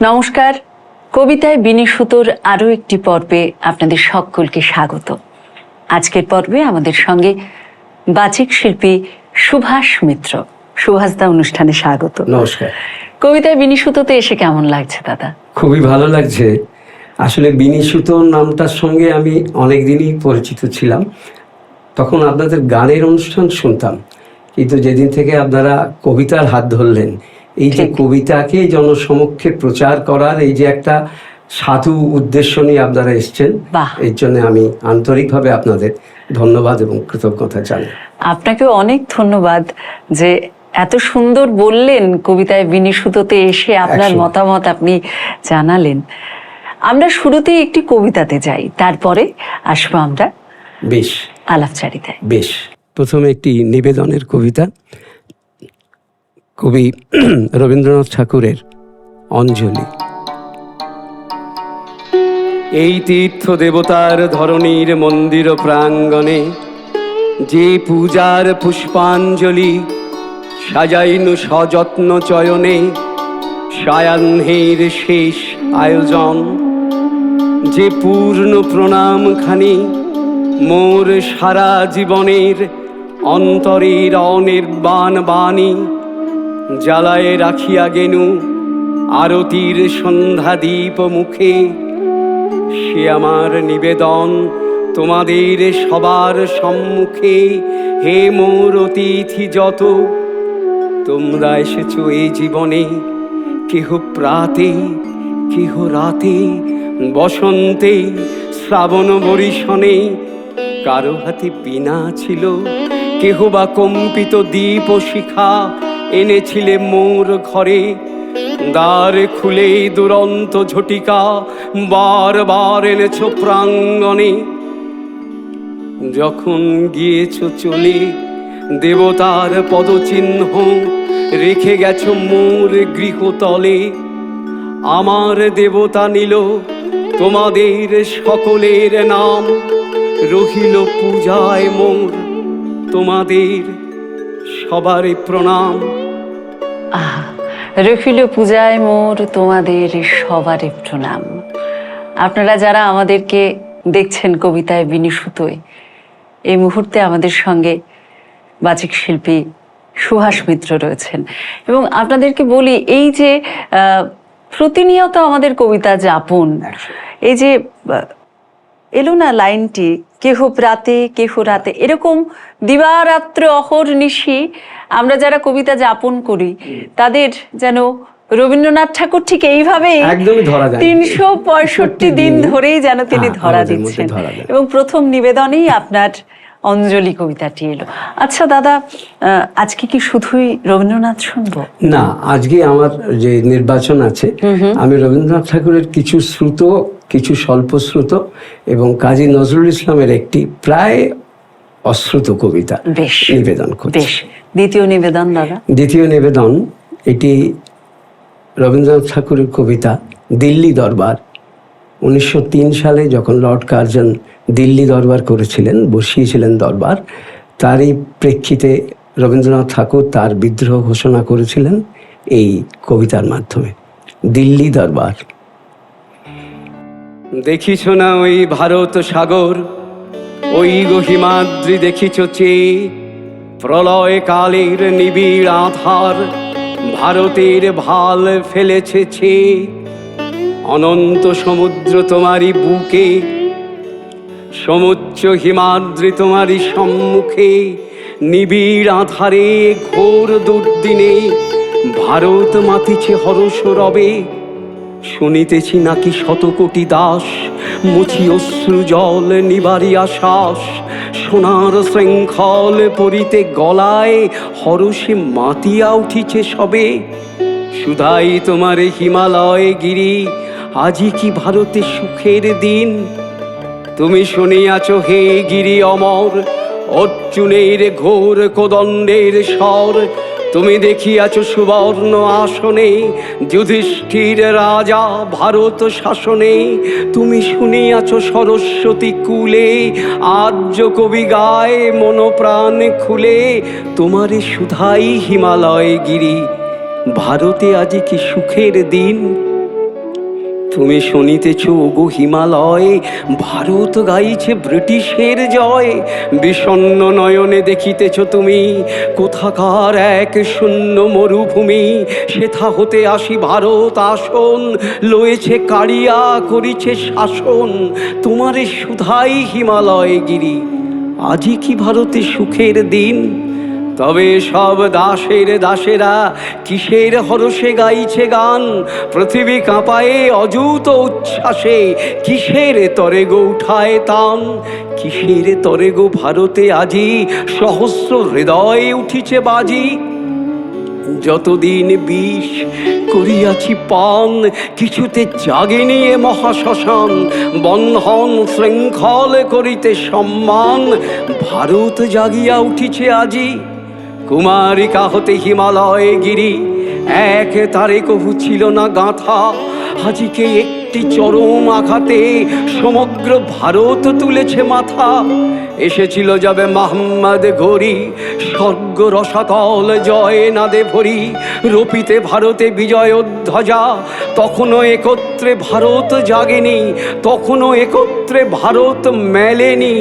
নমস্কার। কবিতায় বিনিসুতোর আরও একটি পর্বে আপনাদের সকলকে স্বাগত। আজকের পর্বে আমাদের সঙ্গে বাচিক শিল্পী সুভাষ মিত্র। সুভাষদা অনুষ্ঠানে স্বাগত। নমস্কার। কবিতায় বিনিসুতোতে এসে কেমন লাগছে দাদা? খুবই ভালো লাগছে। আসলে বিনিসুত নামটার সঙ্গে আমি অনেক দিনই পরিচিত ছিলাম। তখন আপনাদের গানের অনুষ্ঠান শুনতাম। কিন্তু যেদিন থেকে আপনারা কবিতার হাত ধরলেন এই যে কবিতাকে জনসমক্ষে প্রচার করার এই যে একটা সাধু উদ্দেশ্য নিয়ে আপনারা এসছেন। এর জন্য আমি আন্তরিকভাবে আপনাদের ধন্যবাদ এবং কৃতজ্ঞতা জানাই। আপনাকেও অনেক ধন্যবাদ যে এত সুন্দর বললেন কবিতায় বিনিসুতোতে এসে আপনার মতামত আপনি জানালেন। আমরা শুরুতেই একটি কবিতাতে যাই তারপরে আসব আমরা বেশ। আলাপচারিতায়। বেশ। প্রথমে একটি নিবেদনের কবিতা। কবি রবীন্দ্রনাথ ঠাকুরের অঞ্জলি। এই তীর্থ দেবতার ধরণীর মন্দির প্রাঙ্গণে যে পূজার পুষ্পাঞ্জলি সাজাইনু সযত্ন চয়নে সায়াহ্নের শেষ আয়োজন, যে পূর্ণ প্রণাম খানি মোর সারা জীবনের অন্তরের অনির্বাণ বাণী জ্বালায় রাখিয়া গেনু, আরতির সন্ধ্যা দীপ মুখে। সে আমার নিবেদন তোমাদের সবার সম্মুখে। হে মোর অতিথি যত, তোমরা এসেছ এই জীবনে। কেহ প্রাতে, কেহ রাতে, বসন্তে, শ্রাবণ বরিশনে। কারও হাতে বিনা ছিল, কেহ বা কম্পিত দীপ শিখা। এনেছিলে মোর ঘরে। দ্বার খুলে দুরন্ত ঝটিকা বারবার এনেছ প্রাঙ্গণে। যখন গিয়েছ চলে, দেবতার পদচিহ্ন রেখে গেছ মোর গৃহতলে। আমার দেবতা নিল তোমাদের সকলের নাম, রহিল পূজায় মোর তোমাদের সবারই প্রণাম। আহা রখিল পূজায় মোর তোমাদের সবারই প্রণাম। আপনারা যারা আমাদেরকে দেখছেন কবিতায় বিনিসুতোয়, এই মুহূর্তে আমাদের সঙ্গে বাচিক শিল্পী সুহাস মিত্র রয়েছেন। এবং আপনাদেরকে বলি, এই যে প্রতিনিয়ত আমাদের কবিতা যাপন, এই যে এলো না লাইনটি? কেহ প্রাতে কেহ রাতে। এরকম দিবারাত্র অহর নিশি আমরা যারা কবিতা যাপন করি তাদের যেন রবীন্দ্রনাথ ঠাকুর ঠিক এইভাবেই তিনশো পঁয়ষট্টি দিন ধরেই যেন তিনি ধরা দিচ্ছেন। এবং প্রথম নিবেদনেই আপনার অঞ্জলি কবিতাটি এলো। আচ্ছা দাদা আজকে কি শুধুই রবীন্দ্রনাথ শুনব? না আজকে আমার যে নির্বাচন আছে আমি রবীন্দ্রনাথ ঠাকুরের কিছু শ্রুত কিছু স্বল্প শ্রুত এবং কাজী নজরুল ইসলামের একটি প্রায় অশ্রুত কবিতা বেশ নিবেদন করছি। বেশ। দ্বিতীয় নিবেদন দাদা? দ্বিতীয় নিবেদন এটি রবীন্দ্রনাথ ঠাকুরের কবিতা দিল্লি দরবার উনিশশো তিন সালে যখন লর্ড কার্জন দিল্লি দরবার করেছিলেন, বসিয়েছিলেন দরবার, তারই প্রেক্ষিতে রবীন্দ্রনাথ ঠাকুর তার বিদ্রোহ ঘোষণা করেছিলেন এই কবিতার মাধ্যমে। দিল্লি দরবার। দেখিছ না ওই ভারত সাগর, ওই গহিমাদ্রি দেখিছ চে প্রলয় কালের নিবিড় আধার, ভারতের ভালো ফেলেছে ছে অনন্ত সমুদ্র তোমারই বুকে, সমুচ্চ হিমাদ্রি তোমারই সম্মুখে, নিবিড় আধারে ঘোর দুর্দিনে ভারত মাতিছে হরস রবে শুনিতেছি নাকি শত কোটি দাস মুছি অশ্রু জল নিবারিয়া শ্বাস, সোনার শৃঙ্খল পরিতে গলায় হরসে মাতিয়া উঠিছে সবে। সুধাই তোমার হিমালয় গিরি আজি কি ভারতে সুখের দিন? তুমি শুনিয়াছ হে গিরি অমর, অর্জুনের ঘোর কোদণ্ডের স্বর। তুমি দেখিয়াছ সুবর্ণ আসনে, যুধিষ্ঠির রাজা ভারত শাসনে। তুমি শুনিয়াছ সরস্বতী কুলে, আর্য কবি গায় মনোপ্রাণ খুলে। তোমারে সুধাই হিমালয় গিরি, ভারতে আজি কি সুখের দিন? তুমি শুনিতেছ, ওগো হিমালয়, ভারত গাইছে ব্রিটিশের জয়। বিষণ্ণ নয়নে দেখিতেছ তুমি, কোথাকার এক শূন্য মরুভূমি, সেথা হতে আসি ভারত আসন, লয়েছে কাড়িয়া করিছে শাসন। তোমারে সুধাই হিমালয় গিরি আজই কি ভারতে সুখের দিন? তবে সব দাসের দাসেরা কিসের হরষে গাইছে গান? পৃথিবী কাঁপায়ে অযুত উচ্ছ্বাসে কিসের তরে গো উঠায় তান? কিসের তরে গো ভারতে আজি সহস্র হৃদয় উঠিছে বাজি? যতদিন বিষ করিয়াছি পান, কিছুতে জাগেনি এ মহাশ্মশান। বন্ধন শৃঙ্খল করিতে সম্মান, ভারত জাগিয়া উঠিছে আজি। কুমারিকা হতে হিমালয় গিরি। এক তারে কহু ছিল না গাঁথা হাজিকে একটি চরম আঘাতে সমগ্র ভারত তুলেছে মাথা। এসেছিল যাবে মাহমদ ঘড়ি, স্বর্গ রসাতল জয় নাদে ভরি। রপিতে ভারতে বিজয় ধ্বজা তখনও একত্রে ভারত জাগেনি, তখনও একত্রে ভারত মেলেনি।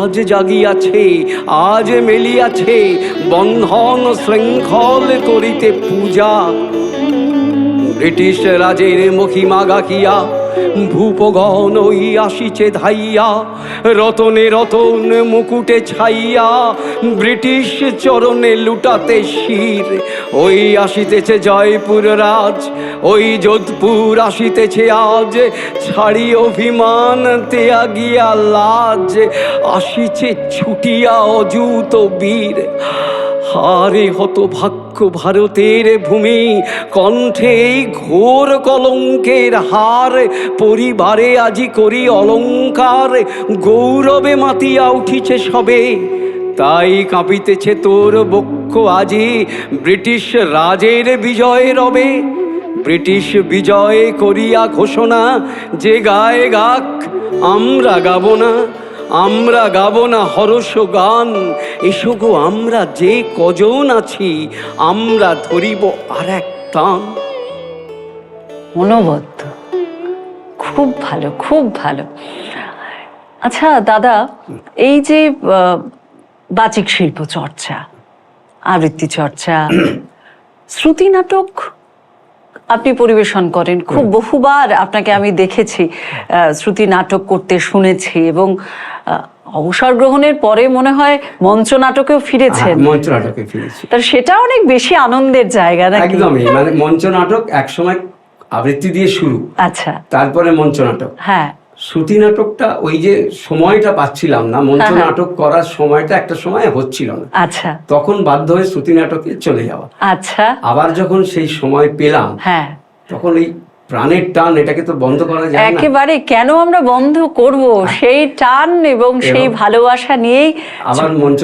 আজ জাগিয়াছে, আজ মেলিয়াছে, বন্ধন শৃঙ্খল করিতে পূজা। ব্রিটিশ রাজের মহিমা গাকিয়া ভূপগণ ওই আসিছে ধাইয়া, রতনে রতন মুকুটে ছাইয়া, ব্রিটিশ চরণে লুটাতে শির। ওই আসিতেছে জয়পুর রাজ, ওই যোধপুর আসিতেছে আজ, ছাড়ি অভিমান ত্যাগিয়া লাজ, আসিছে ছুটিয়া অযুত বীর। হারে হত ভাগ্য ভারতের ভূমি, কণ্ঠে ঘোর কলঙ্কের হার, পরিবারে আজি করি অলঙ্কার, গৌরবে মাতিয়া উঠিছে সবে। তাই কাঁপিতেছে তোর বক্ষ আজি, ব্রিটিশ রাজের বিজয় রবে। ব্রিটিশ বিজয় করিয়া ঘোষণা, যে গায়ে গাক, আমরা গাবো না। আমরা গাবো না হরস গান। এসো গো আমরা যে কজন আছি আমরা ধরিব আর এক টান। অনবদ্য খুব ভালো খুব ভালো। আচ্ছা দাদা এই যে বাচিক শিল্প চর্চা আবৃত্তি চর্চা শ্রুতি নাটক আপনি পরিবেশন করেন। খুব বহুবার আপনাকে আমি দেখেছি শ্রুতি নাটক করতে শুনেছি এবং অবসর গ্রহণের পরে মনে হয় মঞ্চ নাটকেও ফিরেছেন। মঞ্চ নাটকে ফিরেছি। তার সেটা অনেক বেশি আনন্দের জায়গা নাকি? একদমই মানে মঞ্চ নাটক একসময় আবৃত্তি দিয়ে শুরু। আচ্ছা। তারপরে মঞ্চ নাটক। হ্যাঁ। শ্রুতি নাটকটা ওই যে সময়টা পাচ্ছিলাম না মঞ্চ হ্যাঁ, হ্যাঁ। নাটক করার সময়টা একটা সময় হচ্ছিল না। আচ্ছা। তখন বাধ্য হয়ে শ্রুতি নাটকে চলে যাওয়া। আচ্ছা। আবার যখন সেই সময় পেলাম হ্যাঁ। তখন এই প্রাণের টান এটাকে তো বন্ধ করা যায় না। একেবারে কেন আমরা বন্ধ করব? সেই টান এবং সেই ভালোবাসা নিয়েই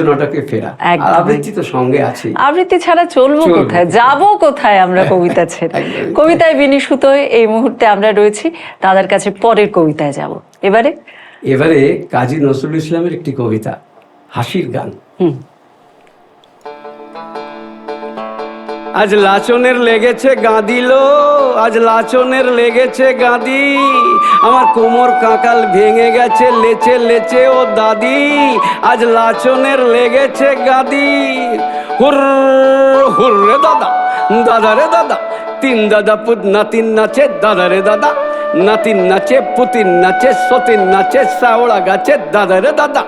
নাটকে ফেরা। আবৃত্তি তো সঙ্গে আছে। আবৃত্তি ছাড়া চলবো কোথায়? যাব কোথায় আমরা কবিতা ছেড়ে? কবিতায় বিনিশুত হয়ে এই মুহূর্তে আমরা রয়েছি। দাদার কাছে পরের কবিতায় যাব। এবারে? এবারে কাজী নজরুল ইসলামের একটি কবিতা হাসির গান। হুম। আজ লাচনের লেগেছে গাঁদিল, আজ লাচনের লেগেছে গাঁদি। আমার কোমর কাকাল ভেঙে গেছে, লেচে লেচে ও দাদি। আজ লাচনের লেগেছে গাঁদি। হুর হুর রে দাদা দাদা রে দাদা, তিন দাদা পুত, নাতিন নাচে দাদা রে দাদা। নাতিন নাচে, পুতিন নাচে, সতিন নাচে সাওড়া গাছে দাদা রে দাদা।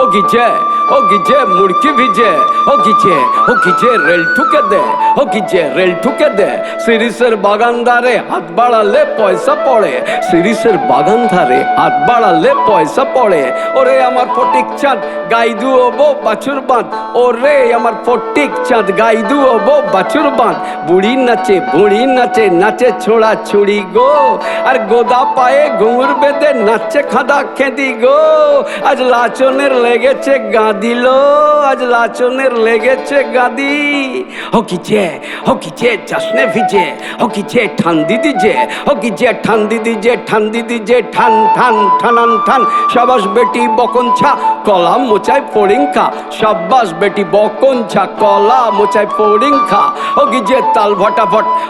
ও গিছে ও গিছে মুড়কি ভিজে ও গিছে ও গিছে রেল ঠুকে দে ও গিছে রেল ঠুকে দে সিরিসের বাগান ধারে হাত বাড়ালে পয়সা পড়ে সিরিসের বাগান ধারে হাত বাড়ালে পয়সা পড়ে ওরে আমার ফটিক চাঁদ গাই দুবো বাছুর বাঁধ ওরে আমার ফটিক চাঁদ গাই দুবো বাছুর বাঁধ বুড়ি নাচে বুড়ি নাচে নাচে ছোড়া ছুড়ি গো আর গোদা পায়ে ঘুঙুর বেঁধে নাচে খাদা খেদি গো আজ লাচনের লেগেছে গাঁ দিল, আজ লাচনের লেগেছে গাদি। হকিছে হকিছে চাষনে ভিজে হকিছে হকিছে ঠান ঠান ঠানান, ঠান, সাবাস বেটি কলা মোচায় ফড়িংখা, সাবাস বেটি কলা মোচায় ফড়িংখা। তাল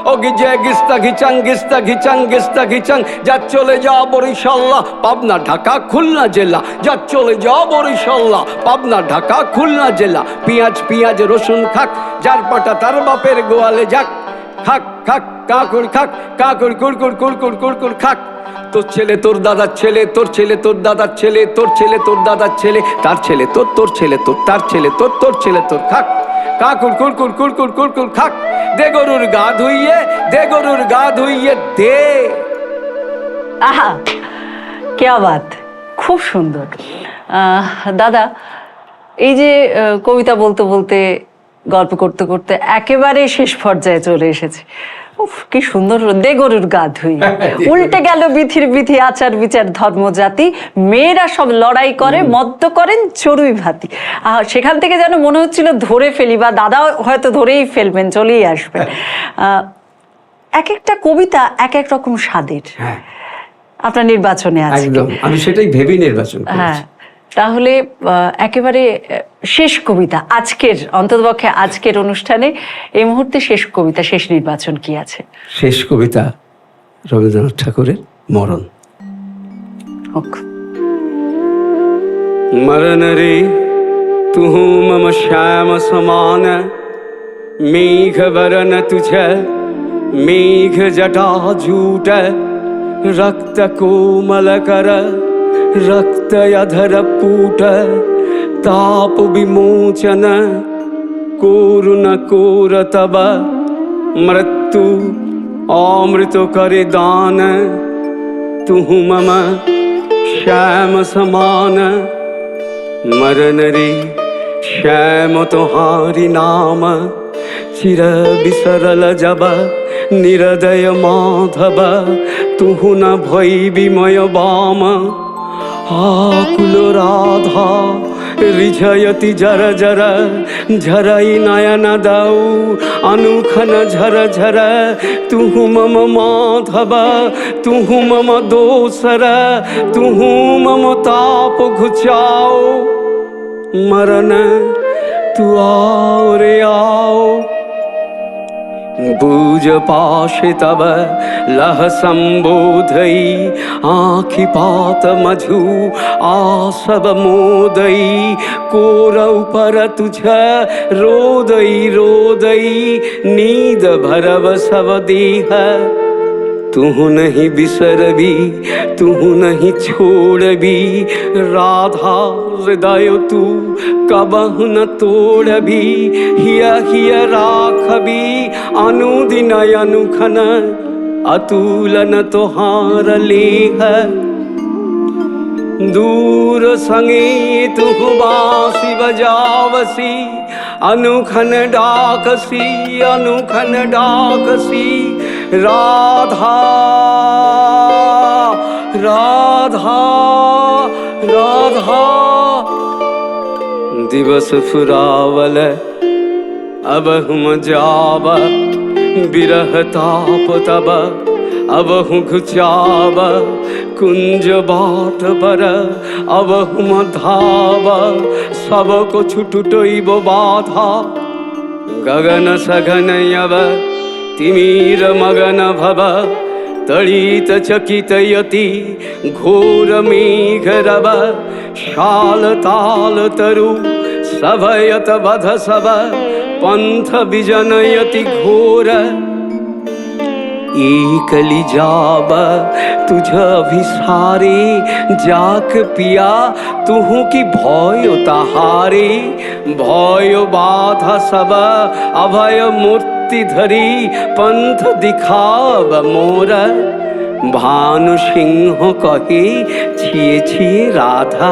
হকিছে গিস্তা ঘিচাং গিস্তা ঘিচাং গিস্তা ঘিচাং, যা চলে যা বরিশাল্লাহ পাবনা, ঢাকা, খুলনা জেলা, যা চলে যা বরিশাল্লাহ পাবনা ঢাকা, খুলনা জেলা। পিঁয়াজ পিঁয়াজ, রসুন খাক, যার পাটা তার বাপের গোয়ালে যাক। খাক খাক কাকুর খাক কাকুর কুড়কুড় কুড়কুড় কুড়কুড় খাক। তোর ছেলে, তোর দাদার ছেলে, তোর ছেলে, তোর দাদার ছেলে, তোর ছেলে, তোর দাদার ছেলে, তার ছেলে, তোর তোর ছেলে, তোর, তার ছেলে, তোর তোর ছেলে, তোর খাক। কাকুর কুড়কুড় কুড়কুড় কুড়কুড় খাক। দে গরুর গা ধুইয়ে, দে গরুর গা ধুইয়ে, দে। আহা, কে বাত খুব সুন্দর। দাদা এই যে কবিতা বলতে বলতে গল্প করতে করতে একেবারে শেষ পর্যায়ে চলে এসেছে। উফ কি সুন্দর দে গরুর গা ধুই উল্টে গেল বিথির বিথি আচার বিচার ধর্ম জাতি। মেয়েরা সব লড়াই করে মদ্য করেন চড়ুই ভাতি। সেখান থেকে যেন মনে হচ্ছিল ধরে ফেলি বা দাদা হয়তো ধরেই ফেলবেন চলেই আসবেন। আহ, এক একটা কবিতা এক এক রকম স্বাদের। হ্যাঁ। আপনার নির্বাচনে আছে একদম। আমি সেটাই ভেবেই নির্বাচন হ্যাঁ। তাহলে একেবারে শেষ কবিতা আজকের অন্ততপক্ষে আজকের অনুষ্ঠানে এই মুহূর্তে শেষ কবিতা শেষ নির্বাচন কি আছে? শেষ কবিতা রবীন্দ্রনাথ ঠাকুরের মরণ। মরণ রে তুহ মম শ্যাম সমান মেঘ বরণ তুঝ মেঘ জটা ঝুট রক্ত কোমল কর। रक्त अधर पूट ताप विमोचन कोरुन कोर तब मृत्यु अमृत करे दान तू मम श्याम समान मरण रे श्याम तुम्हारी नाम चिर बिसरल जब निरदय माधव तुहु न भई আকুলো রাধা, রিঝয়তি ঝরা ঝরা, ঝরাই নয়না দাও অনুখন ঝরা ঝরা, তুহু মম মাধব, তুহু মম দোসর, তুহু মম তাপ ঘুচাও। মরণ তু আও রে আও। भुजपाशितव लः सम्बोधयि आखिपातमधु आसवमोदयि कोरौ परतु छ रोदयि रोदयि नीदभरव सवदेह तू नहीं बिसरबी तू नहीं छोड़बी राधा हृदय तू कबहु न तोड़बी हिय हिय राखबी अनुदिन अनुखन अतुलन तोहार लेह दूर संगे तुहु बासी बजावसी अनुखन डाकसी अनुखन डाकसी राधा राधा राधा दिवस फुरावल अब हम जाब बिरह ताप तब अब हूँ घुचाब कुंज बाट पर अब हम धाब सब को छुटुटइब बाधा गगन सघन यव तिमीर मगन भव, तड़ित चकित यति, घोर मेघ रव, शाल ताल तरु, सभयत बध सब पंथ विजनयति घोर। एकली जाब, तुझ अभिसारे, जाक पिया, तुहु की भय ताहारे, भय बाधा सब अभय मूर्ति धरी पंथ दिखाब मोर भानु सिंह कहे छिए छिए राधा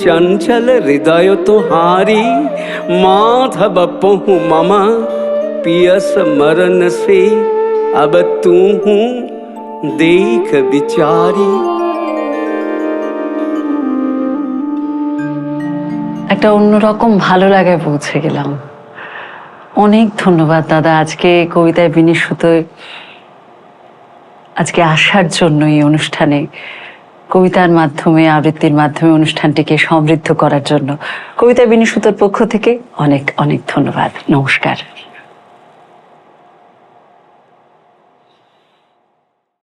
चंचल हृदय तुहारी माधव पहु मम पियस मरण से अब तू हूँ देख बिचारी একটা একটা অন্যরকম ভালো লাগায় পৌঁছে গেলাম অনেক ধন্যবাদ, দাদা। আজকে কবিতায় বিনিশুত আজকে আসার জন্য এই অনুষ্ঠানে, কবিতার মাধ্যমে, আবৃত্তির মাধ্যমে অনুষ্ঠানটিকে সমৃদ্ধ করার জন্য। কবিতা বিনিশুতর পক্ষ থেকে অনেক অনেক ধন্যবাদ। নমস্কার।